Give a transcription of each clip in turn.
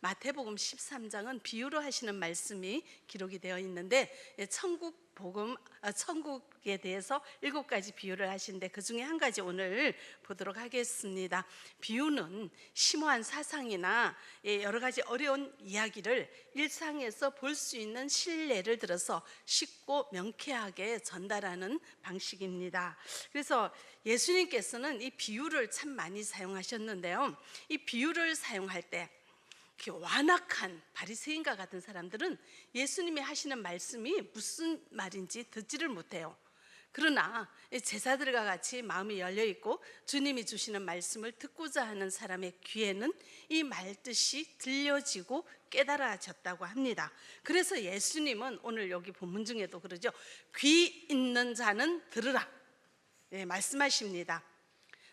마태복음 13장은 비유로 하시는 말씀이 기록이 되어 있는데 예, 천국 복음 아, 천국에 대해서 일곱 가지 비유를 하시는데 그 중에 한 가지 오늘 보도록 하겠습니다. 비유는 심오한 사상이나 예, 여러 가지 어려운 이야기를 일상에서 볼 수 있는 신뢰를 들어서 쉽고 명쾌하게 전달하는 방식입니다. 그래서 예수님께서는 이 비유를 참 많이 사용하셨는데요. 이 비유를 사용할 때 이렇게 완악한 바리새인과 같은 사람들은 예수님이 하시는 말씀이 무슨 말인지 듣지를 못해요. 그러나 제자들과 같이 마음이 열려 있고 주님이 주시는 말씀을 듣고자 하는 사람의 귀에는 이 말뜻이 들려지고 깨달아졌다고 합니다. 그래서 예수님은 오늘 여기 본문 중에도 그러죠. 귀 있는 자는 들으라. 네, 말씀하십니다.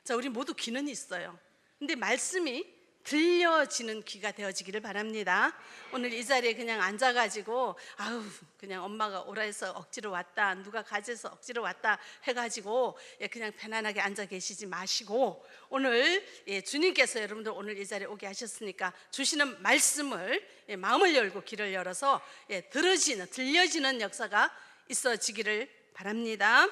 자, 우리 모두 귀는 있어요. 근데 말씀이 들려지는 귀가 되어지기를 바랍니다. 오늘 이 자리에 그냥 앉아가지고 아우 그냥 엄마가 오라 해서 억지로 왔다 누가 가져서 억지로 왔다 해가지고 예, 그냥 편안하게 앉아 계시지 마시고 오늘 예, 주님께서 여러분들 오늘 이 자리에 오게 하셨으니까 주시는 말씀을 예, 마음을 열고 귀를 열어서 예, 들어지는 들려지는 역사가 있어지기를 바랍니다.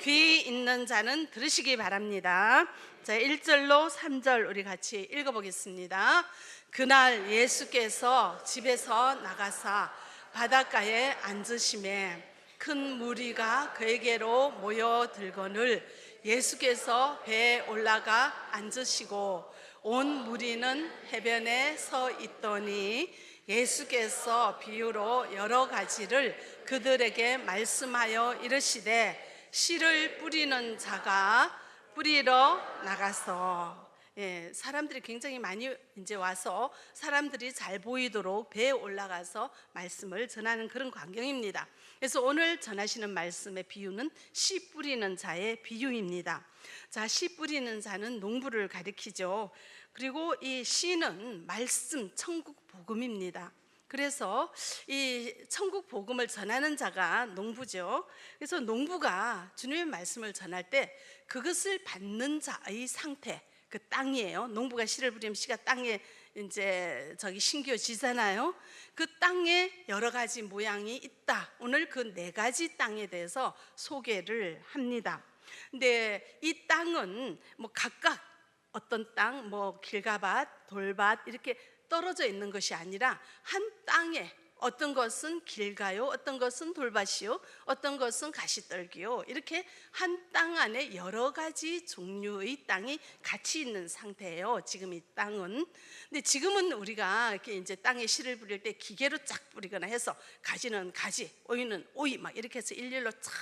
귀 있는 자는 들으시기 바랍니다. 자, 1절로 3절 우리 같이 읽어보겠습니다. 그날 예수께서 집에서 나가사 바닷가에 앉으심에 큰 무리가 그에게로 모여들거늘 예수께서 배에 올라가 앉으시고 온 무리는 해변에 서 있더니 예수께서 비유로 여러 가지를 그들에게 말씀하여 이르시되 씨를 뿌리는 자가 뿌리러 나가서 예, 사람들이 굉장히 많이 이제 와서 사람들이 잘 보이도록 배에 올라가서 말씀을 전하는 그런 광경입니다. 그래서 오늘 전하시는 말씀의 비유는 씨 뿌리는 자의 비유입니다. 자, 씨 뿌리는 자는 농부를 가리키죠. 그리고 이 씨는 말씀, 천국 복음입니다. 그래서 이 천국 복음을 전하는 자가 농부죠. 그래서 농부가 주님의 말씀을 전할 때 그것을 받는 자의 상태, 그 땅이에요. 농부가 씨를 뿌리면 씨가 땅에 이제 저기 심겨지잖아요. 그 땅에 여러 가지 모양이 있다. 오늘 그 네 가지 땅에 대해서 소개를 합니다. 근데 이 땅은 뭐 각각 어떤 땅, 뭐 길가밭, 돌밭 이렇게 떨어져 있는 것이 아니라 한 땅에 어떤 것은 길가요, 어떤 것은 돌밭이요, 어떤 것은 가시떨기요. 이렇게 한 땅 안에 여러 가지 종류의 땅이 같이 있는 상태예요. 지금 이 땅은. 근데 지금은 우리가 이렇게 이제 땅에 씨를 뿌릴 때 기계로 쫙 뿌리거나 해서 가지는 가지, 오이는 오이 막 이렇게 해서 일렬로 쫙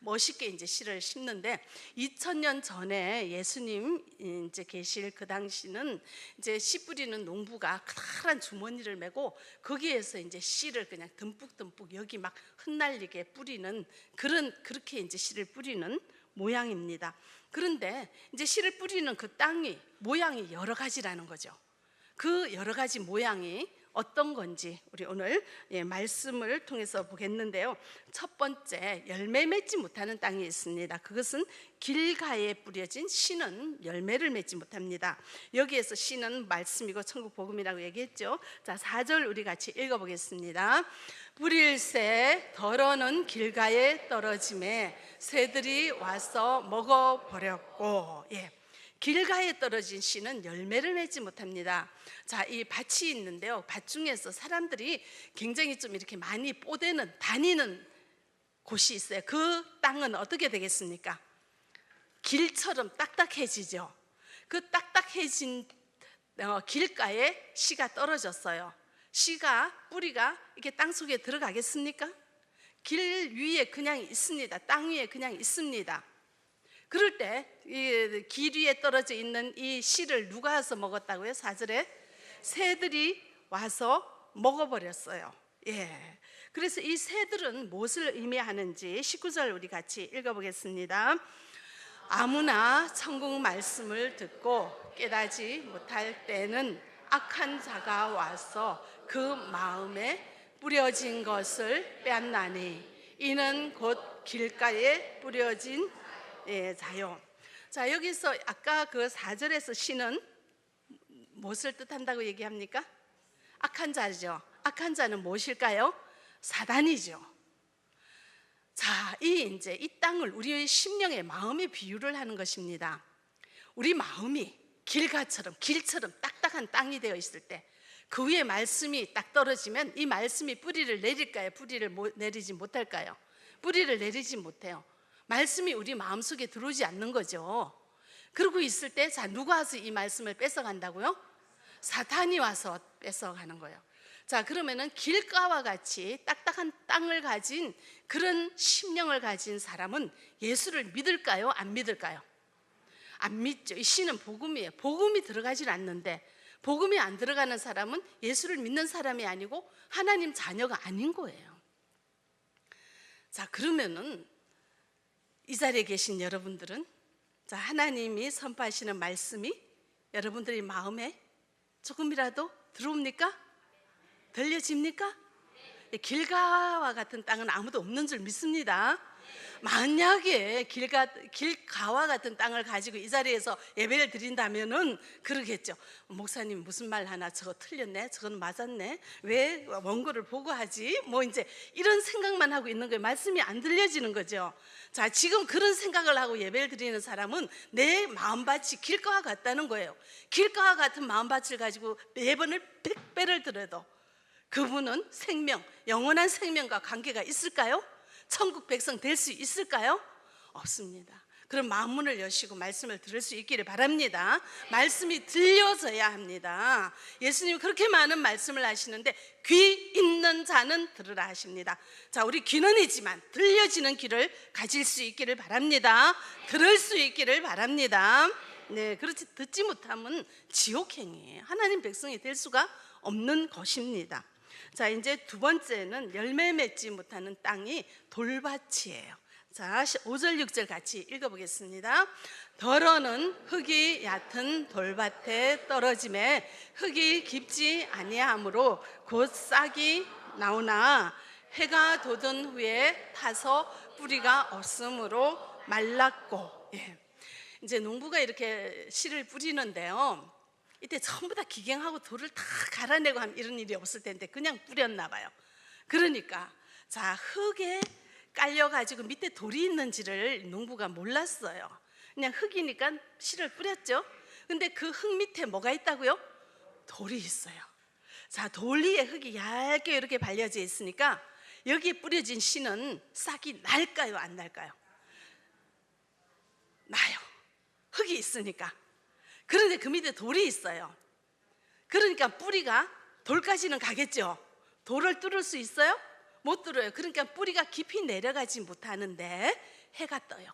멋있게 이제 씨를 심는데 2000년 전에 예수님 이제 계실 그 당시는 이제 씨 뿌리는 농부가 커다란 주머니를 메고 거기에서 이제 씨를 그냥 듬뿍듬뿍 여기 막 흩날리게 뿌리는 그런 그렇게 이제 씨를 뿌리는 모양입니다. 그런데 이제 씨를 뿌리는 그 땅이 모양이 여러 가지라는 거죠. 그 여러 가지 모양이 어떤 건지 우리 오늘 예, 말씀을 통해서 보겠는데요. 첫 번째 열매 맺지 못하는 땅이 있습니다. 그것은 길가에 뿌려진 씨는 열매를 맺지 못합니다. 여기에서 씨는 말씀이고 천국 복음이라고 얘기했죠. 자, 4절 우리 같이 읽어 보겠습니다. 뿌릴새 덜어는 길가에 떨어짐에 새들이 와서 먹어 버렸고 예. 길가에 떨어진 씨는 열매를 맺지 못합니다. 자, 이 밭이 있는데요. 밭 중에서 사람들이 굉장히 좀 이렇게 많이 뽀대는 다니는 곳이 있어요. 그 땅은 어떻게 되겠습니까? 길처럼 딱딱해지죠. 그 딱딱해진 어, 길가에 씨가 떨어졌어요. 씨가 뿌리가 이렇게 땅 속에 들어가겠습니까? 길 위에 그냥 있습니다. 땅 위에 그냥 있습니다. 그럴 때 길 위에 떨어져 있는 이 씨를 누가 와서 먹었다고요? 사절에 새들이 와서 먹어버렸어요. 예. 그래서 이 새들은 무엇을 의미하는지 19절 우리 같이 읽어보겠습니다. 아무나 천국 말씀을 듣고 깨닫지 못할 때는 악한 자가 와서 그 마음에 뿌려진 것을 빼앗나니 이는 곧 길가에 뿌려진 예, 자요. 자, 여기서 아까 그 4절에서 시는 무엇을 뜻한다고 얘기합니까? 악한 자죠. 악한 자는 무엇일까요? 사단이죠. 자, 이 이제 이 땅을 우리의 심령의 마음의 비유를 하는 것입니다. 우리 마음이 길가처럼 길처럼 딱딱한 땅이 되어 있을 때 그 위에 말씀이 딱 떨어지면 이 말씀이 뿌리를 내릴까요? 뿌리를 못- 내리지 못할까요? 뿌리를 내리지 못해요. 말씀이 우리 마음속에 들어오지 않는 거죠. 그러고 있을 때 자, 누가 와서 이 말씀을 뺏어간다고요? 사탄이 와서 뺏어가는 거예요. 자, 그러면은 길가와 같이 딱딱한 땅을 가진 그런 심령을 가진 사람은 예수를 믿을까요? 안 믿을까요? 안 믿죠. 이 씨는 복음이에요. 복음이 들어가질 않는데 복음이 안 들어가는 사람은 예수를 믿는 사람이 아니고 하나님 자녀가 아닌 거예요. 자, 그러면은 이 자리에 계신 여러분들은 자, 하나님이 선포하시는 말씀이 여러분들의 마음에 조금이라도 들어옵니까? 들려집니까? 길가와 같은 땅은 아무도 없는 줄 믿습니다. 만약에 길가 길가와 같은 땅을 가지고 이 자리에서 예배를 드린다면은 그러겠죠. 목사님 무슨 말 하나 저거 틀렸네. 저건 맞았네. 왜 원고를 보고 하지? 뭐 이제 이런 생각만 하고 있는 거예요. 말씀이 안 들려지는 거죠. 자, 지금 그런 생각을 하고 예배를 드리는 사람은 내 마음밭이 길가와 같다는 거예요. 길가와 같은 마음밭을 가지고 매번을 백배를 들어도 그분은 생명, 영원한 생명과 관계가 있을까요? 천국 백성 될 수 있을까요? 없습니다. 그럼 마음문을 여시고 말씀을 들을 수 있기를 바랍니다. 말씀이 들려져야 합니다. 예수님 그렇게 많은 말씀을 하시는데 귀 있는 자는 들으라 하십니다. 자, 우리 귀는 있지만 들려지는 귀를 가질 수 있기를 바랍니다. 들을 수 있기를 바랍니다. 네, 그렇지 듣지 못하면 지옥행이에요. 하나님 백성이 될 수가 없는 것입니다. 자, 이제 두 번째는 열매 맺지 못하는 땅이 돌밭이에요. 자, 5절 6절 같이 읽어 보겠습니다. 덜어는 흙이 얕은 돌밭에 떨어짐에 흙이 깊지 아니하므로 곧 싹이 나오나 해가 돋은 후에 타서 뿌리가 없으므로 말랐고 예. 이제 농부가 이렇게 씨를 뿌리는데요. 이때 전부 다 기경하고 돌을 다 갈아내고 하면 이런 일이 없을 텐데 그냥 뿌렸나 봐요. 그러니까 자 흙에 깔려 가지고 밑에 돌이 있는지를 농부가 몰랐어요. 그냥 흙이니까 씨를 뿌렸죠. 근데 그 흙 밑에 뭐가 있다고요? 돌이 있어요. 자, 돌 위에 흙이 얇게 이렇게 발려져 있으니까 여기에 뿌려진 씨는 싹이 날까요, 안 날까요? 나요. 흙이 있으니까. 그런데 그 밑에 돌이 있어요. 그러니까 뿌리가 돌까지는 가겠죠. 돌을 뚫을 수 있어요? 못 뚫어요. 그러니까 뿌리가 깊이 내려가지 못하는데 해가 떠요.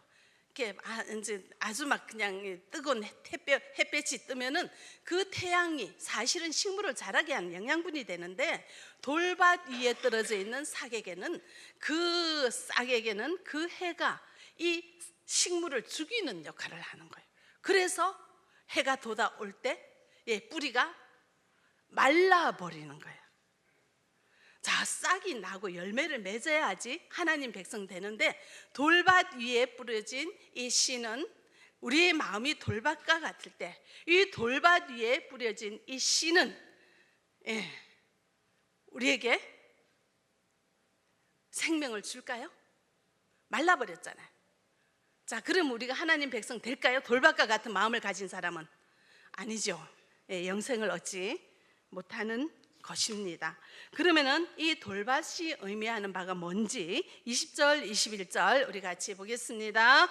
이렇게 아, 이제 아주 막 그냥 뜨거운 햇볕, 햇볕이 뜨면은 그 태양이 사실은 식물을 자라게 하는 영양분이 되는데 돌밭 위에 떨어져 있는 싹에게는 그 싹에게는 그 해가 이 식물을 죽이는 역할을 하는 거예요. 그래서 해가 돋아올 때 예, 뿌리가 말라버리는 거예요. 자, 싹이 나고 열매를 맺어야지 하나님 백성 되는데 돌밭 위에 뿌려진 이 씨는 우리의 마음이 돌밭과 같을 때 이 돌밭 위에 뿌려진 이 씨는 예, 우리에게 생명을 줄까요? 말라버렸잖아요. 자, 그럼 우리가 하나님 백성 될까요? 돌밭과 같은 마음을 가진 사람은 아니죠. 예, 영생을 얻지 못하는 것입니다. 그러면은 이 돌밭이 의미하는 바가 뭔지 20절, 21절 우리 같이 보겠습니다.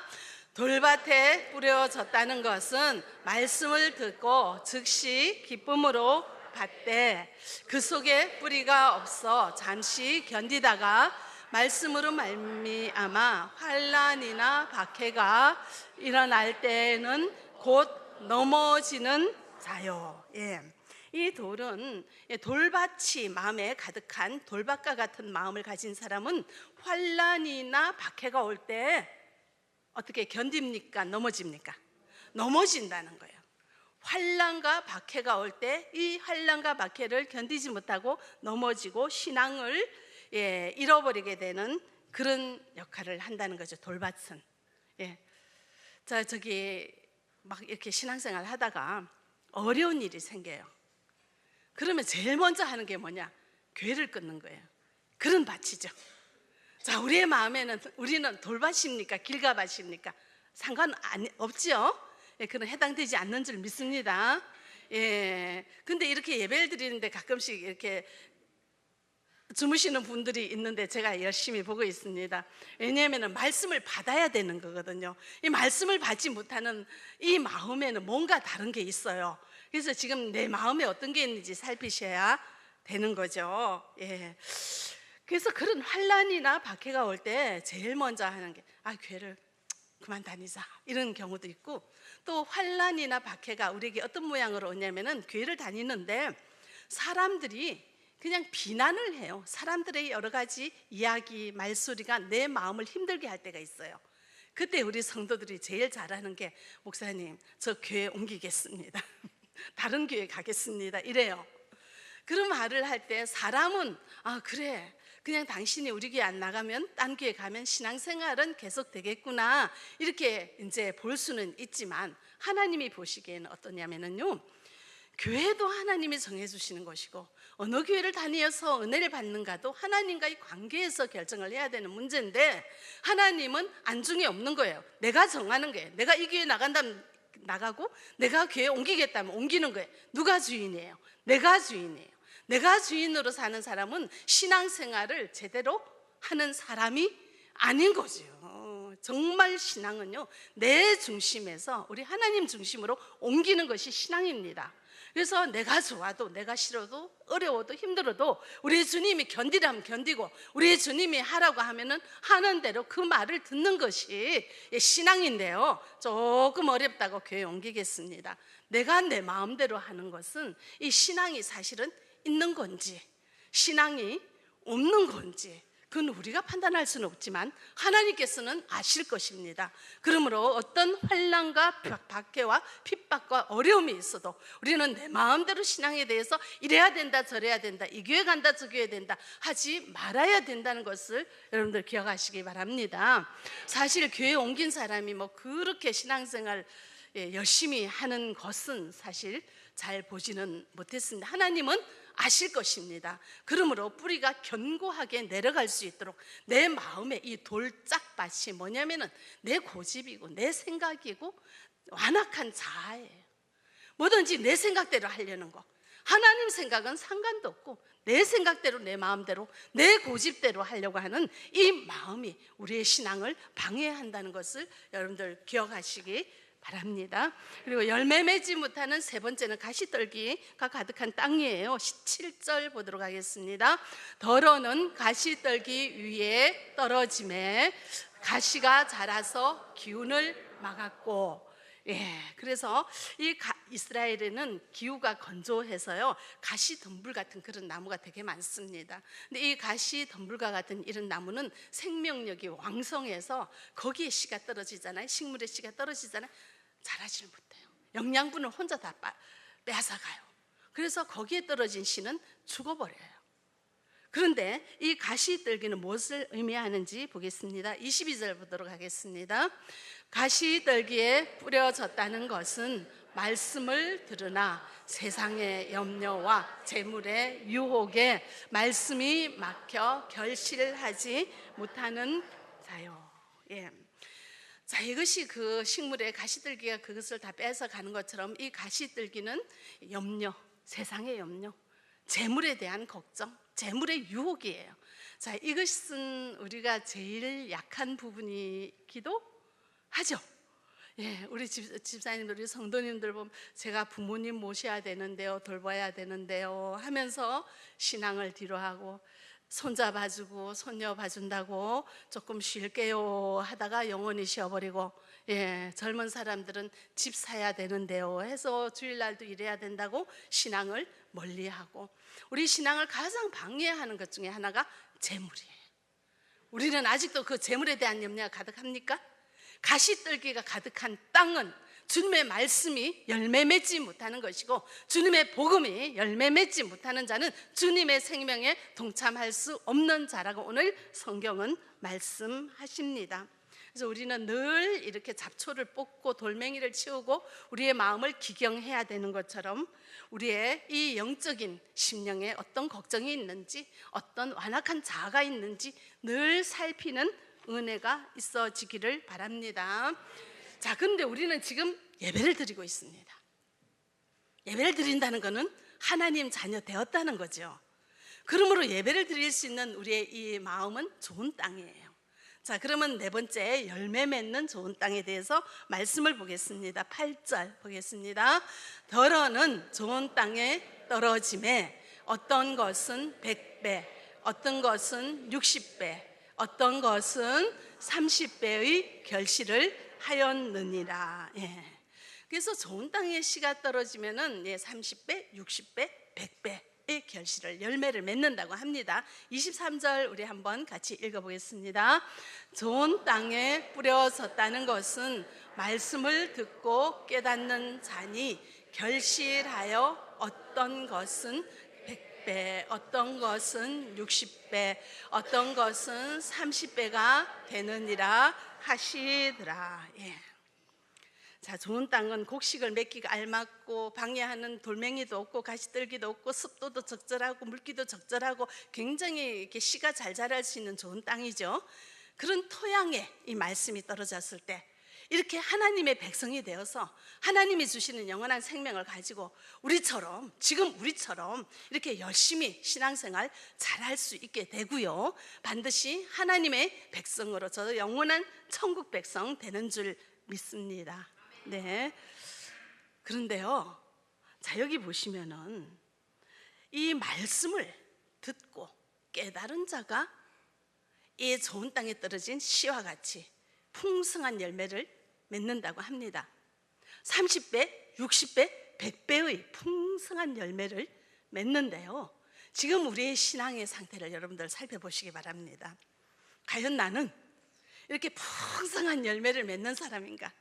돌밭에 뿌려졌다는 것은 말씀을 듣고 즉시 기쁨으로 받되 그 속에 뿌리가 없어 잠시 견디다가 말씀으로 말미암아 환란이나 박해가 일어날 때에는 곧 넘어지는 자요. 예. 이 돌은 예, 돌밭이 마음에 가득한 돌밭과 같은 마음을 가진 사람은 환란이나 박해가 올 때 어떻게 견딥니까? 넘어집니까? 넘어진다는 거예요. 환란과 박해가 올 때 이 환란과 박해를 견디지 못하고 넘어지고 신앙을 예, 잃어버리게 되는 그런 역할을 한다는 거죠. 돌밭은. 예. 자 저기 막 이렇게 신앙생활 하다가 어려운 일이 생겨요. 그러면 제일 먼저 하는 게 뭐냐? 교회를 끊는 거예요. 그런 밭이죠. 자, 우리의 마음에는 우리는 돌밭입니까? 길가밭입니까? 상관 없지요. 예, 그는 해당되지 않는 줄 믿습니다. 예. 근데 이렇게 예배를 드리는데 가끔씩 이렇게 주무시는 분들이 있는데 제가 열심히 보고 있습니다. 왜냐하면 말씀을 받아야 되는 거거든요. 이 말씀을 받지 못하는 이 마음에는 뭔가 다른 게 있어요. 그래서 지금 내 마음에 어떤 게 있는지 살피셔야 되는 거죠. 예. 그래서 그런 환란이나 박해가 올 때 제일 먼저 하는 게아 교회를 그만 다니자 이런 경우도 있고 또 환란이나 박해가 우리에게 어떤 모양으로 오냐면은 교회를 다니는데 사람들이 그냥 비난을 해요. 사람들의 여러 가지 이야기, 말소리가 내 마음을 힘들게 할 때가 있어요. 그때 우리 성도들이 제일 잘하는 게 목사님, 저 교회 옮기겠습니다. 다른 교회 가겠습니다. 이래요. 그런 말을 할 때 사람은 아 그래 그냥 당신이 우리 교회 안 나가면 딴 교회 가면 신앙생활은 계속 되겠구나 이렇게 이제 볼 수는 있지만 하나님이 보시기에는 어떠냐면은요 교회도 하나님이 정해주시는 것이고 어느 교회를 다니어서 은혜를 받는가도 하나님과의 관계에서 결정을 해야 되는 문제인데 하나님은 안중에 없는 거예요. 내가 정하는 거예요. 내가 이 교회 나간다면 나가고 내가 교회 옮기겠다면 옮기는 거예요. 누가 주인이에요? 내가 주인이에요. 내가 주인으로 사는 사람은 신앙생활을 제대로 하는 사람이 아닌 거죠. 정말 신앙은요, 내 중심에서 우리 하나님 중심으로 옮기는 것이 신앙입니다. 그래서 내가 좋아도 내가 싫어도 어려워도 힘들어도 우리 주님이 견디라면 견디고 우리 주님이 하라고 하면은 하는 대로 그 말을 듣는 것이 신앙인데요. 조금 어렵다고 교회 옮기겠습니다. 내가 내 마음대로 하는 것은 이 신앙이 사실은 있는 건지 신앙이 없는 건지 그건 우리가 판단할 수는 없지만 하나님께서는 아실 것입니다. 그러므로 어떤 환란과 박해와 핍박과 어려움이 있어도 우리는 내 마음대로 신앙에 대해서 이래야 된다 저래야 된다 이 교회 간다 저 교회 된다 하지 말아야 된다는 것을 여러분들 기억하시기 바랍니다. 사실 교회 옮긴 사람이 뭐 그렇게 신앙생활 예, 열심히 하는 것은 사실 잘 보지는 못했습니다. 하나님은 아실 것입니다. 그러므로 뿌리가 견고하게 내려갈 수 있도록 내 마음에 이 돌짝밭이 뭐냐면은 내 고집이고 내 생각이고 완악한 자아예요. 뭐든지 내 생각대로 하려는 거. 하나님 생각은 상관도 없고 내 생각대로 내 마음대로 내 고집대로 하려고 하는 이 마음이 우리의 신앙을 방해한다는 것을 여러분들 기억하시기 바랍니다. 그리고 열매 맺지 못하는 세 번째는 가시떨기가 가득한 땅이에요. 17절 보도록 하겠습니다. 더러는 가시떨기 위에 떨어짐에 가시가 자라서 기운을 막았고 예, 그래서 이 가, 이스라엘에는 기후가 건조해서요 가시 덤불 같은 그런 나무가 되게 많습니다. 근데 이 가시 덤불과 같은 이런 나무는 생명력이 왕성해서 거기에 씨가 떨어지잖아요. 식물의 씨가 떨어지잖아요. 자라지를 못해요. 영양분을 혼자 다 빼앗아 가요. 그래서 거기에 떨어진 씨는 죽어버려요. 그런데 이 가시 떨기는 무엇을 의미하는지 보겠습니다. 22절 보도록 하겠습니다. 가시 떨기에 뿌려졌다는 것은 말씀을 들으나 세상의 염려와 재물의 유혹에 말씀이 막혀 결실하지 못하는 자요. 예. 자, 이것이 그 식물의 가시들기가 그것을 다 뺏어 가는 것처럼 이 가시들기는 염려, 세상의 염려, 재물에 대한 걱정, 재물의 유혹이에요. 자, 이것은 우리가 제일 약한 부분이기도 하죠. 예, 우리 집, 집사님들, 우리 성도님들 보면 제가 부모님 모셔야 되는데요, 돌봐야 되는데요 하면서 신앙을 뒤로 하고 손자 봐주고 손녀 봐준다고 조금 쉴게요 하다가 영원히 쉬어버리고 예, 젊은 사람들은 집 사야 되는데요 해서 주일날도 일해야 된다고 신앙을 멀리하고 우리 신앙을 가장 방해하는 것 중에 하나가 재물이에요. 우리는 아직도 그 재물에 대한 염려가 가득합니까? 가시떨기가 가득한 땅은 주님의 말씀이 열매 맺지 못하는 것이고 주님의 복음이 열매 맺지 못하는 자는 주님의 생명에 동참할 수 없는 자라고 오늘 성경은 말씀하십니다. 그래서 우리는 늘 이렇게 잡초를 뽑고 돌멩이를 치우고 우리의 마음을 기경해야 되는 것처럼 우리의 이 영적인 심령에 어떤 걱정이 있는지 어떤 완악한 자아가 있는지 늘 살피는 은혜가 있어지기를 바랍니다. 자, 근데 우리는 지금 예배를 드리고 있습니다. 예배를 드린다는 것은 하나님 자녀 되었다는 거죠. 그러므로 예배를 드릴 수 있는 우리의 이 마음은 좋은 땅이에요. 자, 그러면 네 번째 열매 맺는 좋은 땅에 대해서 말씀을 보겠습니다. 8절 보겠습니다. 더러는 좋은 땅에 떨어짐에 어떤 것은 100배, 어떤 것은 60배, 어떤 것은 30배의 결실을 하였느니라. 예. 그래서 좋은 땅에 씨가 떨어지면은 예, 30배, 60배, 100배의 결실을 열매를 맺는다고 합니다. 23절 우리 한번 같이 읽어 보겠습니다. 좋은 땅에 뿌려졌다는 것은 말씀을 듣고 깨닫는 자니 결실하여 어떤 것은 100배, 어떤 것은 60배, 어떤 것은 30배가 되느니라 하시더라. 예. 자, 좋은 땅은 곡식을 맺기가 알맞고 방해하는 돌멩이도 없고 가시떨기도 없고 습도도 적절하고 물기도 적절하고 굉장히 이렇게 씨가 잘 자랄 수 있는 좋은 땅이죠. 그런 토양에 이 말씀이 떨어졌을 때 이렇게 하나님의 백성이 되어서 하나님이 주시는 영원한 생명을 가지고 우리처럼 지금 우리처럼 이렇게 열심히 신앙생활 잘할 수 있게 되고요. 반드시 하나님의 백성으로 저 영원한 천국 백성 되는 줄 믿습니다. 네. 그런데요. 자, 여기 보시면은 이 말씀을 듣고 깨달은 자가 이 좋은 땅에 떨어진 씨와 같이 풍성한 열매를 맺는다고 합니다. 30배, 60배, 100배의 풍성한 열매를 맺는데요. 지금 우리의 신앙의 상태를 여러분들 살펴보시기 바랍니다. 과연 나는 이렇게 풍성한 열매를 맺는 사람인가?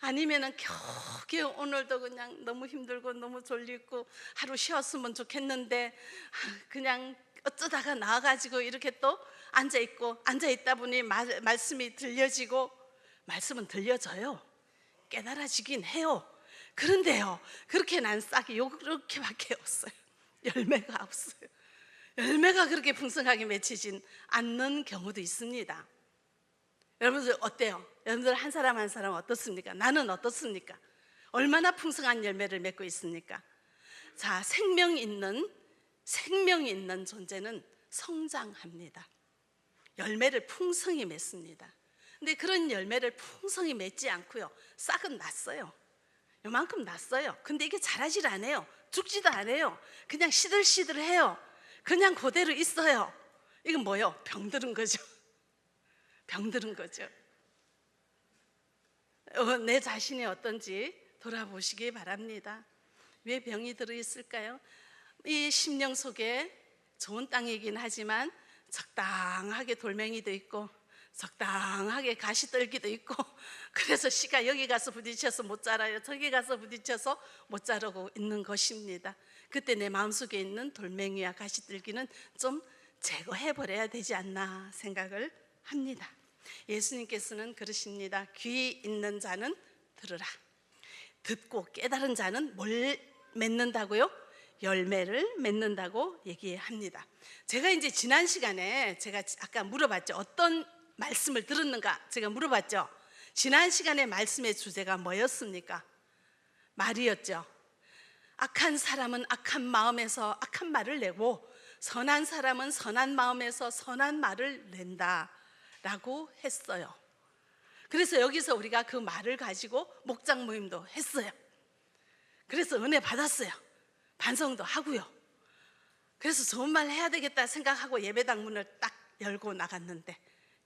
아니면은 겨우겨우 오늘도 그냥 너무 힘들고 너무 졸리고 하루 쉬었으면 좋겠는데 그냥 어쩌다가 나와가지고 이렇게 또 앉아 있고 앉아 있다 보니 말, 말씀이 들려지고 말씀은 들려져요. 깨달아지긴 해요. 그런데요, 그렇게 난 싹이 요렇게밖에 없어요. 열매가 없어요. 열매가 그렇게 풍성하게 맺히진 않는 경우도 있습니다. 여러분들 어때요? 여러분들 한 사람 한 사람 어떻습니까? 나는 어떻습니까? 얼마나 풍성한 열매를 맺고 있습니까? 자, 생명 있는 생명 있는 존재는 성장합니다. 열매를 풍성히 맺습니다. 근데 그런 열매를 풍성히 맺지 않고요. 싹은 났어요. 요만큼 났어요. 근데 이게 자라질 않아요. 죽지도 않아요. 그냥 시들시들해요. 그냥 그대로 있어요. 이건 뭐요? 병들은 거죠. 병들은 거죠. 어, 내 자신이 어떤지 돌아보시기 바랍니다. 왜 병이 들어 있을까요? 이 심령 속에 좋은 땅이긴 하지만 적당하게 돌멩이도 있고 적당하게 가시떨기도 있고 그래서 씨가 여기 가서 부딪혀서 못 자라요 저기 가서 부딪혀서 못 자라고 있는 것입니다 그때 내 마음속에 있는 돌멩이와 가시떨기는 좀 제거해 버려야 되지 않나 생각을 합니다 예수님께서는 그러십니다 귀 있는 자는 들으라 듣고 깨달은 자는 뭘 맺는다고요? 열매를 맺는다고 얘기합니다. 제가 이제 지난 시간에 제가 아까 물어봤죠. 어떤 말씀을 들었는가? 제가 물어봤죠. 지난 시간에 말씀의 주제가 뭐였습니까? 말이었죠. 악한 사람은 악한 마음에서 악한 말을 내고 선한 사람은 선한 마음에서 선한 말을 낸다 라고 했어요. 그래서 여기서 우리가 그 말을 가지고 목장 모임도 했어요. 그래서 은혜 받았어요. 반성도 하고요. 그래서 좋은 말 해야 되겠다 생각하고 예배당 문을 딱 열고 나갔는데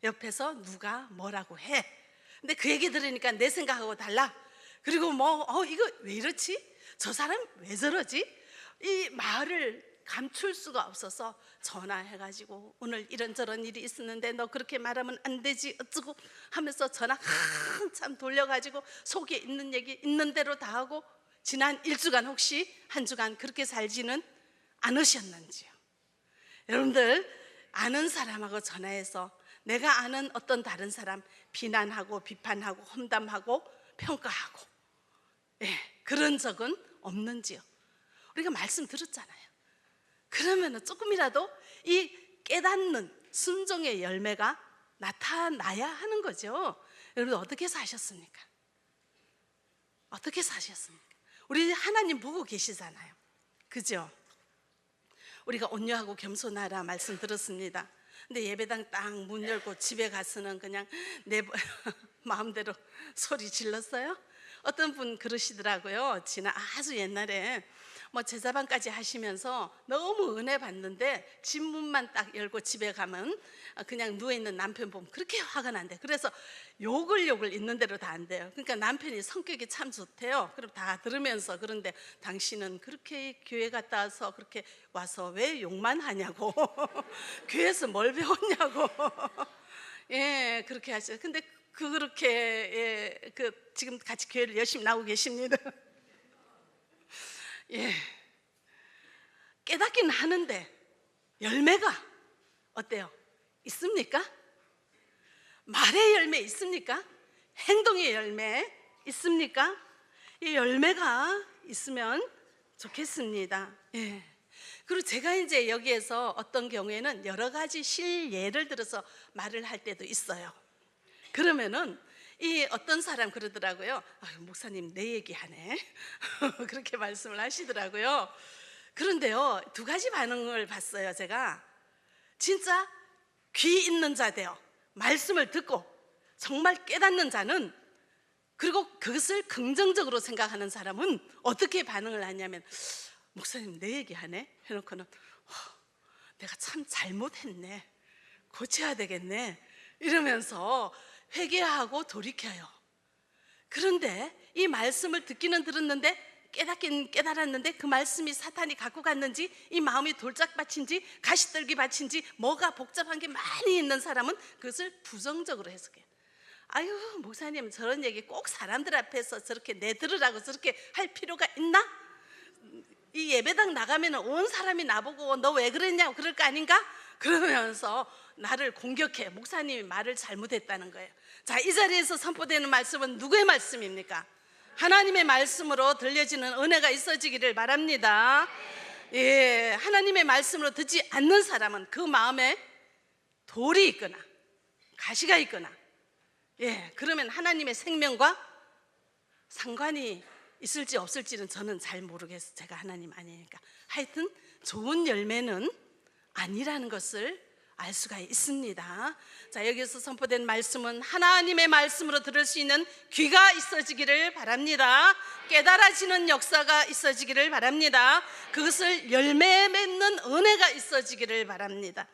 옆에서 누가 뭐라고 해. 근데 그 얘기 들으니까 내 생각하고 달라. 그리고 뭐, 어, 이거 왜 이렇지? 저 사람 왜 저러지? 이 말을 감출 수가 없어서 전화해가지고 오늘 이런저런 일이 있었는데 너 그렇게 말하면 안 되지 어쩌고 하면서 전화 한참 돌려가지고 속에 있는 얘기 있는 대로 다 하고 지난 일주간 혹시 한 주간 그렇게 살지는 않으셨는지요? 여러분들 아는 사람하고 전화해서 내가 아는 어떤 다른 사람 비난하고 비판하고 험담하고 평가하고 예, 그런 적은 없는지요? 우리가 말씀 들었잖아요. 그러면 조금이라도 이 깨닫는 순종의 열매가 나타나야 하는 거죠. 여러분 어떻게 사셨습니까? 어떻게 사셨습니까? 우리 하나님 보고 계시잖아요. 그죠? 우리가 온유하고 겸손하라 말씀 들었습니다. 근데 예배당 딱 문 열고 집에 가서는 그냥 내 마음대로 소리 질렀어요. 어떤 분 그러시더라고요. 지난 아주 옛날에 뭐 제자반까지 하시면서 너무 은혜 받는데 집 문만 딱 열고 집에 가면 그냥 누워 있는 남편 보면 그렇게 화가 난대. 그래서 욕을 욕을 있는 대로 다안 돼요. 그러니까 남편이 성격이 참 좋대요. 그럼 다 들으면서 그런데 당신은 그렇게 교회 갔다 와서 그렇게 와서 왜 욕만 하냐고 교회에서 뭘 배웠냐고 예 그렇게 하셔요. 근데 그렇게 예, 그 지금 같이 교회를 열심히 나오고 계십니다. 예. 깨닫기는 하는데 열매가 어때요? 있습니까? 말의 열매 있습니까? 행동의 열매 있습니까? 이 열매가 있으면 좋겠습니다. 예. 그리고 제가 이제 여기에서 어떤 경우에는 여러 가지 실예를 들어서 말을 할 때도 있어요. 그러면은 이 어떤 사람 그러더라고요. 아유, 목사님 내 얘기하네. 그렇게 말씀을 하시더라고요. 그런데요, 두 가지 반응을 봤어요, 제가. 진짜 귀 있는 자대요. 말씀을 듣고 정말 깨닫는 자는 그리고 그것을 긍정적으로 생각하는 사람은 어떻게 반응을 하냐면 목사님 내 얘기하네 해놓고는 어, 내가 참 잘못했네 고쳐야 되겠네 이러면서 회개하고 돌이켜요. 그런데 이 말씀을 듣기는 들었는데 깨닫긴 깨달았는데 그 말씀이 사탄이 갖고 갔는지 이 마음이 돌짝밭인지 가시떨기 밭인지 뭐가 복잡한 게 많이 있는 사람은 그것을 부정적으로 해석해요. 아유 목사님 저런 얘기 꼭 사람들 앞에서 저렇게 내들으라고 저렇게 할 필요가 있나? 이 예배당 나가면 온 사람이 나보고 너 왜 그랬냐고 그럴 거 아닌가? 그러면서 나를 공격해. 목사님이 말을 잘못했다는 거예요. 자, 이 자리에서 선포되는 말씀은 누구의 말씀입니까? 하나님의 말씀으로 들려지는 은혜가 있어지기를 바랍니다. 예, 하나님의 말씀으로 듣지 않는 사람은 그 마음에 돌이 있거나 가시가 있거나 예, 그러면 하나님의 생명과 상관이 있을지 없을지는 저는 잘 모르겠어요. 제가 하나님 아니니까. 하여튼 좋은 열매는 아니라는 것을 알 수가 있습니다. 자, 여기서 선포된 말씀은 하나님의 말씀으로 들을 수 있는 귀가 있어지기를 바랍니다. 깨달아지는 역사가 있어지기를 바랍니다. 그것을 열매 맺는 은혜가 있어지기를 바랍니다.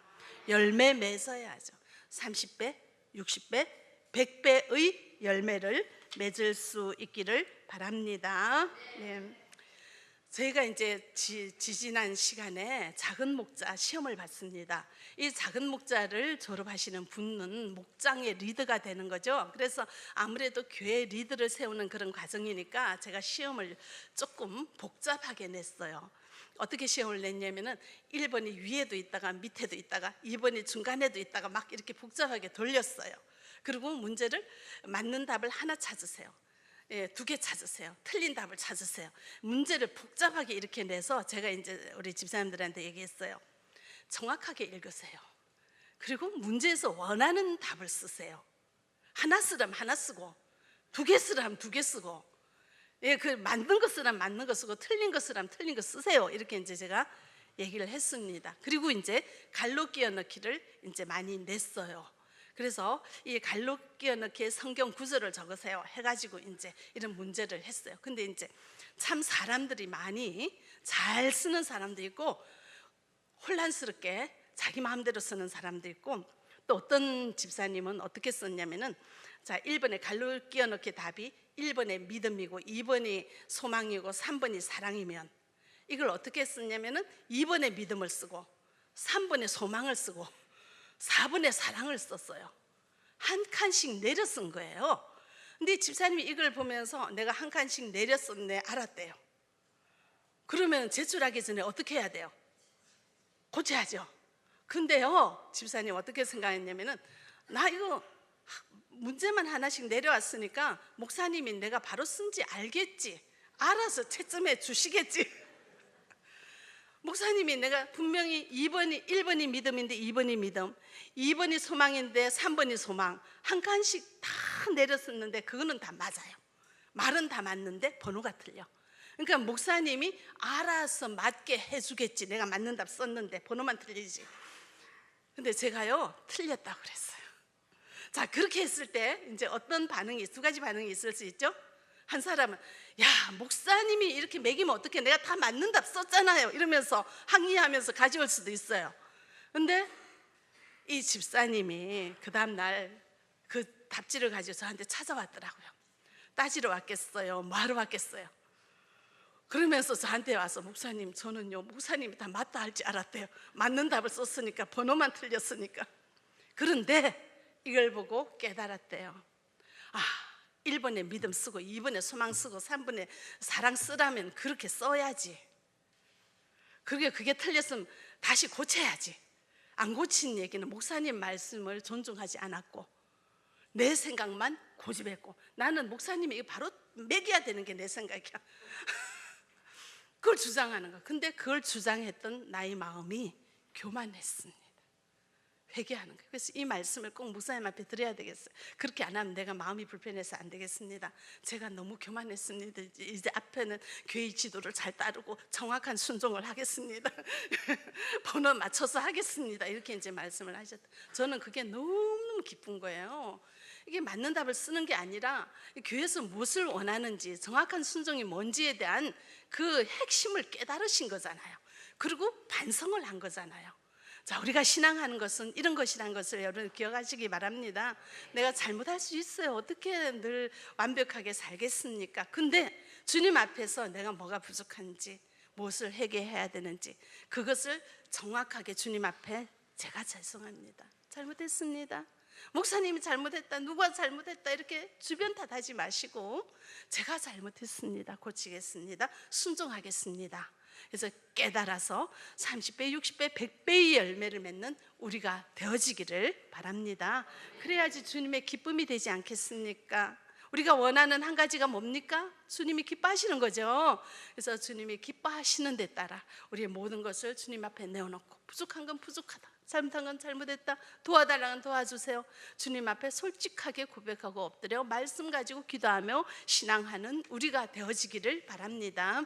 열매 맺어야죠. 30배, 60배, 100배의 열매를 맺을 수 있기를 바랍니다. 네. 저희가 이제 지, 지난 시간에 작은 목자 시험을 봤습니다. 이 작은 목자를 졸업하시는 분은 목장의 리더가 되는 거죠. 그래서 아무래도 교회 리더를 세우는 그런 과정이니까 제가 시험을 조금 복잡하게 냈어요. 어떻게 시험을 냈냐면은 1번이 위에도 있다가 밑에도 있다가 2번이 중간에도 있다가 막 이렇게 복잡하게 돌렸어요. 그리고 문제를 맞는 답을 하나 찾으세요. 예, 두 개 찾으세요. 틀린 답을 찾으세요. 문제를 복잡하게 이렇게 내서 제가 이제 우리 집사님들한테 얘기했어요. 정확하게 읽으세요. 그리고 문제에서 원하는 답을 쓰세요. 하나 쓰라면 하나 쓰고 두 개 쓰라면 두 개 쓰고 예, 그 맞는 거 쓰라면 맞는 거 쓰고 틀린 거 쓰라면 틀린 거 쓰세요. 이렇게 이제 제가 얘기를 했습니다. 그리고 이제 갈로 끼워 넣기를 이제 많이 냈어요. 그래서 이 갈로 끼워 넣기에 성경 구절을 적으세요. 해가지고 이제 이런 문제를 했어요. 근데 이제 참 사람들이 많이 잘 쓰는 사람도 있고 혼란스럽게 자기 마음대로 쓰는 사람도 있고 또 어떤 집사님은 어떻게 썼냐면은 자 1번에 갈로 끼워 넣기 답이 1번에 믿음이고 2번이 소망이고 3번이 사랑이면 이걸 어떻게 썼냐면은 2번에 믿음을 쓰고 3번에 소망을 쓰고 4분의 사랑을 썼어요. 한 칸씩 내려 쓴 거예요. 근데 집사님이 이걸 보면서 내가 한 칸씩 내려 썼네 알았대요. 그러면 제출하기 전에 어떻게 해야 돼요? 고쳐야죠. 근데요, 집사님 어떻게 생각했냐면은 나 이거 문제만 하나씩 내려왔으니까 목사님이 내가 바로 쓴지 알겠지. 알아서 채점해 주시겠지. 목사님이 내가 분명히 2번이 1번이 믿음인데 2번이 믿음, 2번이 소망인데 3번이 소망 한 칸씩 다 내렸었는데 그거는 다 맞아요. 말은 다 맞는데 번호가 틀려. 그러니까 목사님이 알아서 맞게 해주겠지. 내가 맞는 답 썼는데 번호만 틀리지. 근데 제가요 틀렸다고 그랬어요. 자 그렇게 했을 때 이제 어떤 반응이 두 가지 반응이 있을 수 있죠. 한 사람은 야 목사님이 이렇게 매기면 어떻게 내가 다 맞는 답 썼잖아요 이러면서 항의하면서 가져올 수도 있어요. 근데 이 집사님이 그 다음 날 그 답지를 가지고 저한테 찾아왔더라고요. 따지러 왔겠어요. 뭐 하러 왔겠어요. 그러면서 저한테 와서 목사님 저는요 목사님이 다 맞다 할 줄 알았대요. 맞는 답을 썼으니까 번호만 틀렸으니까. 그런데 이걸 보고 깨달았대요. 아 1번에 믿음 쓰고 2번에 소망 쓰고 3번에 사랑 쓰라면 그렇게 써야지. 그게 그게 틀렸으면 다시 고쳐야지. 안 고친 얘기는 목사님 말씀을 존중하지 않았고 내 생각만 고집했고 나는 목사님이 바로 매겨야 되는 게 내 생각이야. 그걸 주장하는 거. 근데 그걸 주장했던 나의 마음이 교만했습니다. 회개하는 거예요. 그래서 이 말씀을 꼭 목사님 앞에 드려야 되겠어요. 그렇게 안 하면 내가 마음이 불편해서 안 되겠습니다. 제가 너무 교만했습니다. 이제- 앞에는 교회 지도를 잘 따르고 정확한 순종을 하겠습니다. 번호 맞춰서 하겠습니다. 이렇게 이제 말씀을 하셨다. 저는 그게 너무너무 기쁜 거예요. 이게 맞는 답을 쓰는 게 아니라 이 교회에서 무엇을 원하는지 정확한 순종이 뭔지에 대한 그 핵심을 깨달으신 거잖아요. 그리고 반성을 한 거잖아요. 자, 우리가 신앙하는 것은 이런 것이라는 것을 여러분 기억하시기 바랍니다. 내가 잘못할 수 있어요. 어떻게 늘 완벽하게 살겠습니까? 근데 주님 앞에서 내가 뭐가 부족한지, 무엇을 회개해야 되는지, 그것을 정확하게 주님 앞에 제가 죄송합니다. 잘못했습니다. 목사님이 잘못했다, 누가 잘못했다 이렇게 주변 탓하지 마시고 제가 잘못했습니다. 고치겠습니다. 순종하겠습니다. 그래서 깨달아서 30배, 60배, 100배의 열매를 맺는 우리가 되어지기를 바랍니다. 그래야지 주님의 기쁨이 되지 않겠습니까? 우리가 원하는 한 가지가 뭡니까? 주님이 기뻐하시는 거죠. 그래서 주님이 기뻐하시는 데 따라 우리의 모든 것을 주님 앞에 내어놓고 부족한 건 부족하다. 잘못한 건 잘못했다. 도와달라는 도와주세요. 주님 앞에 솔직하게 고백하고 엎드려 말씀 가지고 기도하며 신앙하는 우리가 되어지기를 바랍니다.